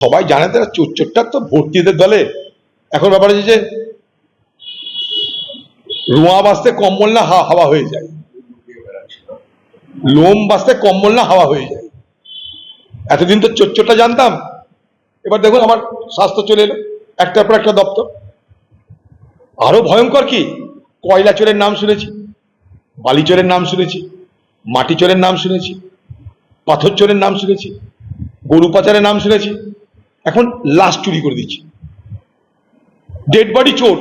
সবাই জানে তারা চোরচোরটার তো ভর্তিদের দলে। এখন ব্যাপার হচ্ছে যে রোয়া বাঁচতে কম্বল না হাওয়া হয়ে যায়। লোম বাঁচতে কম্বল না হাওয়া হয়ে যায়। এতদিন তো চোরচোরটা জানতাম। এবার দেখুন আমার স্বাস্থ্য চলে এলো। একটার পর একটা দপ্তর। আরও ভয়ঙ্কর কি? কয়লা চোরের নাম শুনেছি, বালি চোরের নাম শুনেছি, মাটি চোরের নাম শুনেছি, পাথর চোরের নাম শুনেছি, গরু পাচারের নাম শুনেছি। এখন লাশ চুরি করে দিচ্ছি। ডেড বডি চোর।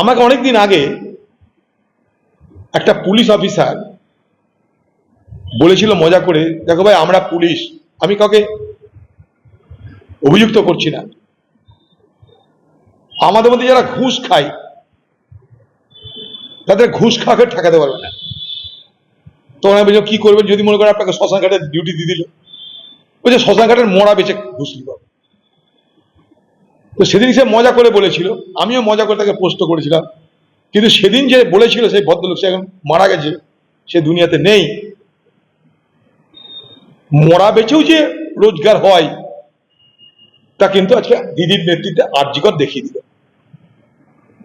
আমাকে অনেকদিন আগে একটা পুলিশ অফিসার বলেছিল মজা করে, দেখো ভাই, আমরা পুলিশ, আমি কাউকে অভিযুক্ত করছি না। আমাদের মধ্যে যারা ঘুষ খায়, তাদের ঘুষ খাওয়াকে ঠেকাতে পারবে না। তখন আমি কি করবেন? যদি মনে করেন আপনাকে শ্মশান ঘাটের ডিউটি দিয়ে দিল। বলছে শ্মশান ঘাটের মোড়া বেচে ঘুষ নিব তো সেদিন সে মজা করে বলেছিল, আমিও মজা করে তাকে প্রশ্ন করেছিলাম। কিন্তু সেদিন যে বলেছিল সেই ভদ্রলোক, সে এখন মারা গেছে, সে দুনিয়াতে নেই। মরা বেচেও যে রোজগার হয়, তা কিন্তু আজকে দিদির নেতৃত্বে আর্যিকর দেখিয়ে দিল।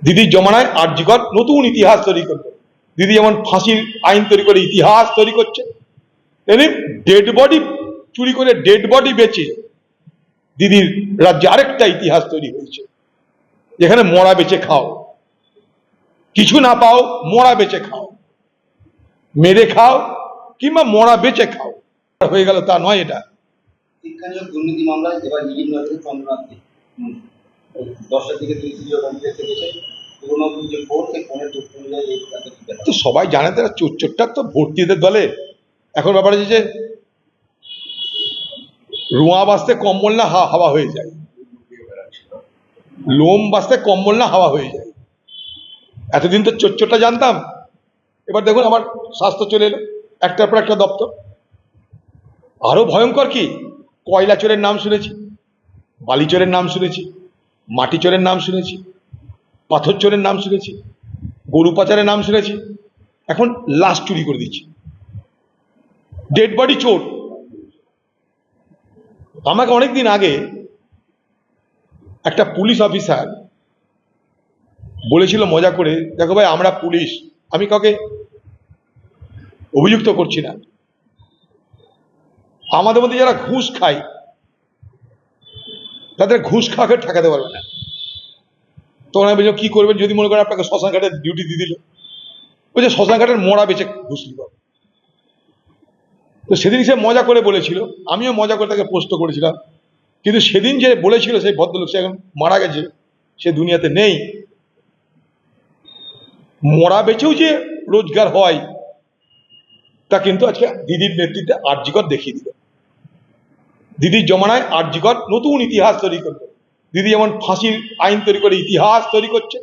দিদির জমানায় আর্যিকর নতুন ইতিহাস তৈরি করবে। দিদি যেমন ফাঁসির আইন তৈরি করে ইতিহাস তৈরি করছে, তেমনি ডেড বডি চুরি করে ডেড বডি বেচে দিদির রাজ্যে আরেকটা ইতিহাস তৈরি হয়েছে। যেখানে মরা বেচে খাও। কিছু না পাও মরা বেচে খাও। মেরে খাও কিংবা মরা বেচে খাও। হয়ে গেল তা নয় এটা। দুর্নীতি মামলায় এবার দশটার দিকে দুই সিজিও কমপ্লেক্সে গেছে। তো সবাই জানে তারা চোরচোরটার তো ভর্তিদের দলে। এখন ব্যাপার হচ্ছে যে রোয়া বাঁচতে কম্বল না হাওয়া হয়ে যায়। লোম বাঁচতে কম্বল না হাওয়া হয়ে যায়। এতদিন তো চোরচোরটা জানতাম। এবার দেখুন আমার স্বাস্থ্য চলে এলো, একটার পর একটা দপ্তর। আরও ভয়ঙ্কর কি? কয়লা চোরের নাম শুনেছি, বালি চোরের নাম শুনেছি, মাটি চোরের নাম শুনেছি, পাথর চোরের নাম শুনেছি, গরু পাচারের নাম শুনেছি। এখন লাশ চুরি করে দিচ্ছি। ডেড বডি চোর। আমাকে অনেকদিন আগে একটা পুলিশ অফিসার বলেছিল মজা করে, দেখো ভাই, আমরা পুলিশ, আমি কাউকে অভিযুক্ত করছি না। আমাদের মধ্যে যারা ঘুষ খায়, তাদের ঘুষ খাওয়াকে ঠেকাতে পারবে না। তখন আমি কি করবেন? যদি মনে করেন আপনাকে শ্মশান ঘাটের ডিউটি দিয়ে দিল। বলছে শ্মশান ঘাটের মোড়া বেঁচে ঘুষ নিব। তো সেদিন সে মজা করে বলেছিল, আমিও মজা করে তাকে প্রশ্ন করেছিলাম। কিন্তু সেদিন যে বলেছিল সেই ভদ্রলোক, সে এখন মারা গেছে, সে দুনিয়াতে নেই। মরা বেচেও যে রোজগার হয়, তা কিন্তু আজকে দিদির নেতৃত্বে আর্যিকর দেখিয়ে দিল। দিদির জমানায় আর্যিকর নতুন ইতিহাস তৈরি করবে দিদি যেমন ফাঁসির আইন তৈরি করে ইতিহাস তৈরি করছে,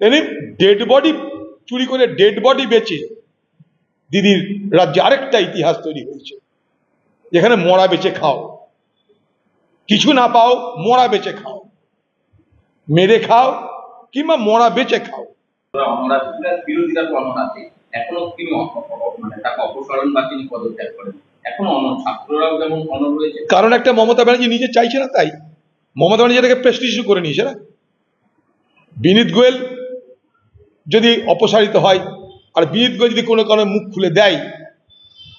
তেমনি ডেড বডি চুরি করে ডেড বডি বেচে দিদির রাজ্যে আরেকটা ইতিহাস তৈরি হয়েছে। যেখানে মরা বেচে খাও। কিছু না পাও মরা বেঁচে খাও। মেরে খাও কিংবা মরা বেচে খাও। এখনও তিনি মানে তাকে অপসারণ বা তিনি পদত্যাগ করেন। এখনও অন ছাত্ররাও যেমন অনর রয়েছে। কারণ একটা মমতা ব্যানার্জি নিজে চাইছে না তাই। মমতা ব্যানার্জি এটাকে প্রেস্টিজ করে নিয়েছে না? বিনীত গোয়েল যদি অপসারিত হয় আর বিনীত গোয়েল যদি কোনো কারণে মুখ খুলে দেয়,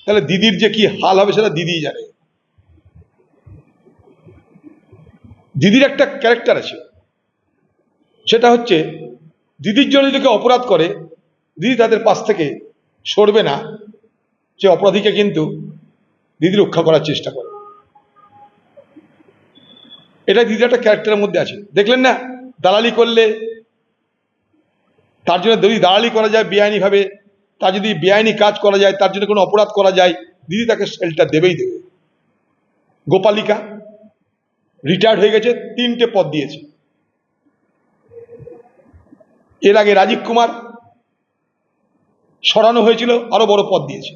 তাহলে দিদির যে কি হাল হবে সেটা দিদিই জানে। দিদির একটা ক্যারেক্টার আছে। সেটা হচ্ছে, দিদির জন্য যদি কেউ অপরাধ করে, দিদি তাদের পাশ থেকে সরবে না, সে অপরাধীকে কিন্তু দিদি রক্ষা করার চেষ্টা করে। এটা দিদির একটা ক্যারেক্টারের মধ্যে আছে। দেখলেন না? দালালি করলে তার জন্য যদি দালালি করা যায় বেআইনি ভাবে তার যদি বেআইনি কাজ করা যায়, তার জন্য কোনো অপরাধ করা যায়, দিদি তাকে শেল্টার দেবেই দেবে। গোপালিকা রিটায়ার্ড হয়ে গেছে, তিনটে পদ দিয়েছে। এর আগে রাজীব কুমার সরানো হয়েছিল, আরও বড় পদ দিয়েছে।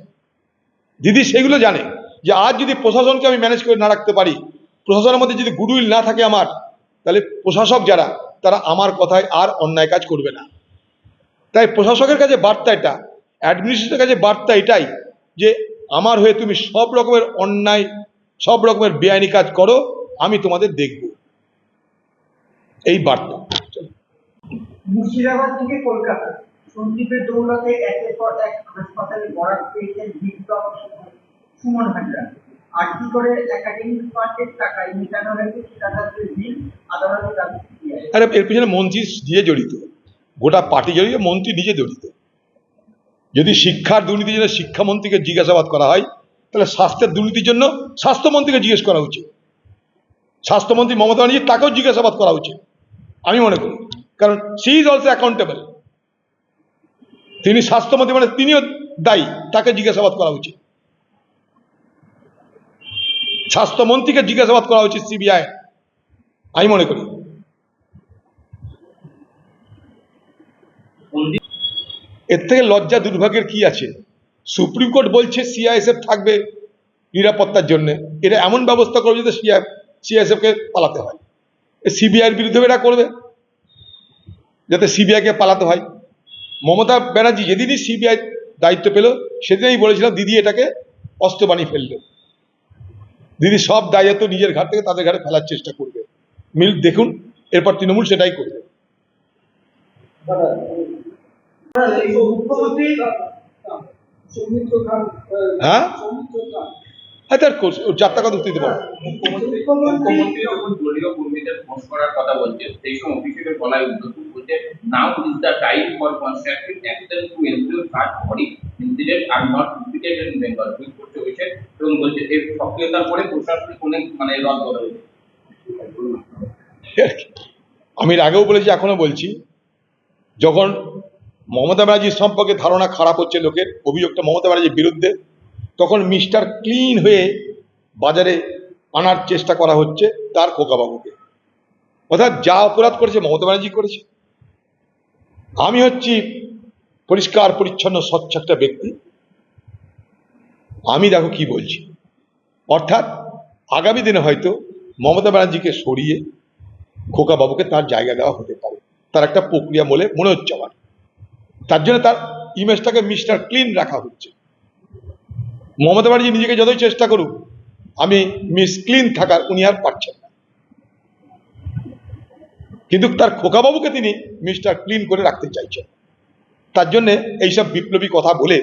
দিদি সেগুলো জানে যে আজ যদি প্রশাসনকে আমি ম্যানেজ করে না রাখতে পারি, প্রশাসনের মধ্যে যদি গুডউইল না থাকে আমার, তাহলে প্রশাসক যারা, তারা আমার কথায় আর অন্যায় কাজ করবে না। তাই প্রশাসকের কাছে বার্তা এটা অ্যাডমিনিস্ট্রেটরের কাছে বার্তা এটাই যে আমার হয়ে তুমি সব রকমের অন্যায় সব রকমের বেআইনি কাজ করো আমি তোমাদের দেখব। এই বার্তা। মুর্শিদাবাদ থেকে কলকাতা সন্দীপের দৌলতে একের পর এক হাসপাতালে বরাদ পেয়েছেন বিপ্লব সুমন হাজরা। আর্জি করে একাডেমিক ফান্ডের টাকায় মেটানো হয়েছে ঠিকাদারদের বিল দাবি আরে এর পিছনে মন্ত্রী দিয়ে জড়িত। গোটা পার্টি জড়িয়ে মন্ত্রী নিজে জড়িত। যদি শিক্ষার দুর্নীতির জন্য শিক্ষামন্ত্রীকে জিজ্ঞাসাবাদ করা হয়, তাহলে স্বাস্থ্যের দুর্নীতির জন্য স্বাস্থ্যমন্ত্রীকে জিজ্ঞেস করা উচিত। স্বাস্থ্যমন্ত্রী মমতা ব্যানার্জি তাকেও জিজ্ঞাসাবাদ করা উচিত, আমি মনে করি। কারণ সি ইজ অলসো অ্যাকাউন্টেবল। তিনি স্বাস্থ্যমন্ত্রী মানে তিনিও দায়ী, তাকে জিজ্ঞাসাবাদ করা উচিত। স্বাস্থ্যমন্ত্রীকে জিজ্ঞাসাবাদ করা উচিত সিবিআই। আমি মনে করি। এর থেকে লজ্জা দুর্ভাগ্যের কি আছে? সুপ্রিম কোর্ট বলছে সিআইএসএফ থাকবে নিরাপত্তার জন্য। এটা এমন ব্যবস্থা করবে যাতে সিআইএসএফ কে পালাতে হয়। সিবিআইয়ের বিরুদ্ধে এটা করবে, যাতে সিবিআই কে পালাতে হয়। মমতা ব্যানার্জি যেদিনই সিবিআই দায়িত্ব পেল, সেদিনই বলেছিলাম, দিদি, এটাকে অস্ত্র বানিয়ে ফেলল দিদি সব দায়িত্ব নিজের ঘাট থেকে তাদের ঘাটে ফেলার চেষ্টা করবে। মিল, দেখুন, এরপর তৃণমূল সেটাই করবে। হ্যাঁ? হ্যাঁ তার যাত্রা কথা দিতে পারো মানে আমি আগেও বলেছি এখনও বলছি যখন মমতা ব্যানার্জির সম্পর্কে ধারণা খারাপ হচ্ছে লোকের, অভিযোগটা মমতা ব্যানার্জির বিরুদ্ধে। তখন মিস্টার ক্লিন হয়ে বাজারে আনার চেষ্টা করা হচ্ছে তার খোকাবাবুকে অর্থাৎ যা অপরাধ করেছে মমতা ব্যানার্জি করেছে। আমি হচ্ছি পরিষ্কার, পরিচ্ছন্ন, স্বচ্ছ একটা ব্যক্তি। আমি দেখো কি বলছি। অর্থাৎ আগামী দিনে হয়তো মমতা ব্যানার্জিকে সরিয়ে খোকা বাবুকে তার জায়গা দেওয়া হতে পারে। তার একটা প্রক্রিয়া বলে মনে হচ্ছে আমার তার জন্য তার ইমেজটাকে মিস্টার ক্লিন রাখা হচ্ছে। মমতা ব্যানার্জি নিজেকে যতই চেষ্টা করুক, আমি মিস ক্লিন থাকার উনি আর পারছেন না। কিন্তু তার খোকাবাবুকে তিনি মিস্টার ক্লিন করে রাখতে চাইছেন। তার জন্যে এইসব বিপ্লবী কথা বলে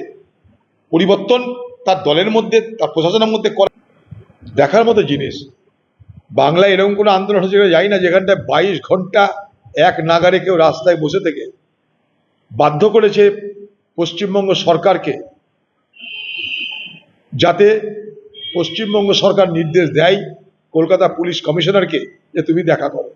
পরিবর্তন তার দলের মধ্যে, তার প্রশাসনের মধ্যে দেখার মতো জিনিস। বাংলায় এরকম কোনো আন্দোলন হচ্ছে জানি না, যেখানটায় বাইশ ঘণ্টা এক নাগারে কেউ রাস্তায় বসে থেকে বাধ্য করেছে পশ্চিমবঙ্গ সরকারকে যাতে পশ্চিমবঙ্গ সরকার নির্দেশ দেয় কলকাতা পুলিশ কমিশনারকে যে তুমি দেখা করো।